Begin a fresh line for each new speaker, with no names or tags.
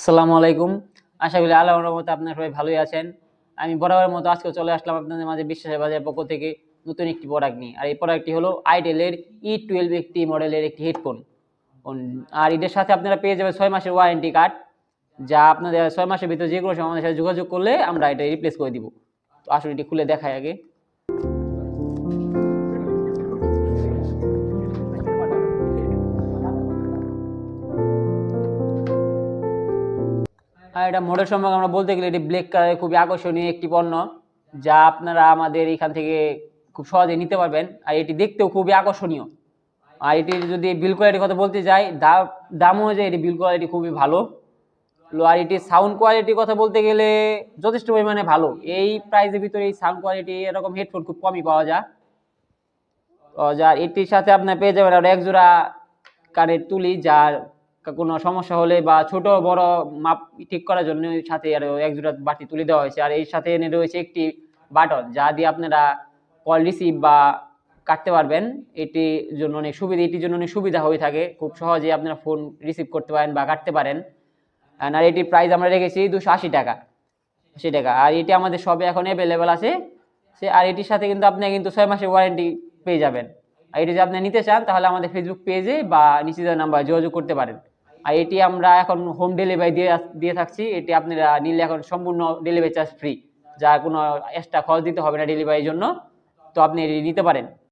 আসসালামু আলাইকুম। আশা করি আল্লাহর রহমতে আপনারা সবাই ভালোই আছেন। আমি বরাবরের মতো আজকে চলে আসলাম আপনাদের মাঝে বিশ্বাসের বাজারের পক্ষ থেকে নতুন একটি প্রোডাক্ট নিয়ে। আর এই প্রোডাক্টটি হলো আইটেলের ই টুয়েলভ একটি মডেলের একটি হেডফোন আর এটার সাথে আপনারা পেয়ে যাবেন ছয় মাসের ওয়ারেন্টি কার্ড যা আপনাদের ছয় মাসের ভিতরে যে কোনো সময় আমাদের সাথে যোগাযোগ করলে আমরা এটা রিপ্লেস করে দিব। তো আসলে এটি খুলে দেখাই আগে। আর এটা মোডের সম্পর্কে আমরা বলতে গেলে এটি ব্ল্যাক কালারের খুবই আকর্ষণীয় একটি পণ্য যা আপনারা আমাদের এখান থেকে খুব সহজে নিতে পারবেন। আর এটি দেখতেও খুবই আকর্ষণীয়। আর এটির যদি বিল কোয়ালিটির কথা বলতে যাই দাম অনুযায়ী এটি বিল কোয়ালিটি খুবই ভালো। আর এটির সাউন্ড কোয়ালিটির কথা বলতে গেলে যথেষ্ট পরিমাণে ভালো। এই প্রাইসের ভিতরে এই সাউন্ড কোয়ালিটি এরকম হেডফোন খুব কমই পাওয়া যায়। যার এটির সাথে আপনার পেয়ে যাবেন আর এক জোড়া কানের তুলি, যার কোনো সমস্যা হলে বা ছোট, বড় মাপ ঠিক করার জন্য সাথে আর এক জোড়া বাড়তি তুলে দেওয়া হয়েছে। আর এর সাথে এনে রয়েছে একটি বাটন, যা দিয়ে আপনারা কল রিসিভ বা কাটতে পারবেন। এটির জন্য অনেক সুবিধা, এটির জন্য অনেক সুবিধা হয়ে থাকে। খুব সহজে আপনারা ফোন রিসিভ করতে পারেন বা কাটতে পারেন। আর এটির প্রাইস আমরা রেখেছি দুশো আশি টাকা আশি টাকা। আর এটি আমাদের সবে এখন অ্যাভেলেবেল আছে। সে, আর এটির সাথে কিন্তু আপনি কিন্তু ছয় মাসের ওয়ারেন্টি পেয়ে যাবেন। আর এটি যদি আপনি নিতে চান, তাহলে আমাদের ফেসবুক পেজে বা দেওয়া নাম্বার যোগাযোগ করতে পারেন। আর এটি আমরা এখন হোম ডেলিভারি দিয়ে দিয়ে থাকছি। এটি আপনারা নিলে এখন সম্পূর্ণ ডেলিভারি চার্জ ফ্রি যা কোনো এক্সট্রা খরচ দিতে হবে না ডেলিভারির জন্য। তো আপনি এটি নিতে পারেন।